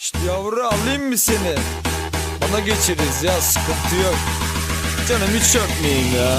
İşte yavru alayım mı seni? Bana geçiriz ya sıkıntı yok. Canım hiç çökmeyin ya.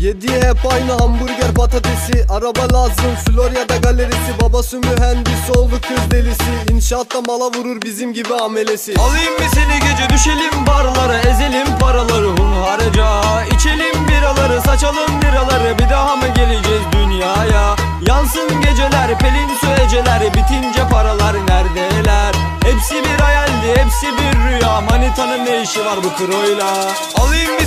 Yediği hep aynı hamburger patatesi. Araba lazım Florya'da galerisi. Babası mühendis oğlu kız delisi. İnşaatta mala vurur bizim gibi amelesi. Alayım mı seni gece? Düşelim barlara Ezelim paraları. Hunharca İçelim biraları saçalım liraları Bir daha mı geleceğiz dünyaya? Yansın geceler pelin su eceler Bitince paralar neredeler? Hepsi bir hayaldi hepsi bir rüya. Manitanın ne işi var bu kroyla Alayım mı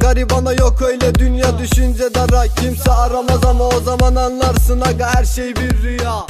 garibana yok öyle dünya düşünce dara. Kimse aramaz ama o zaman anlarsın aga her şey bir rüya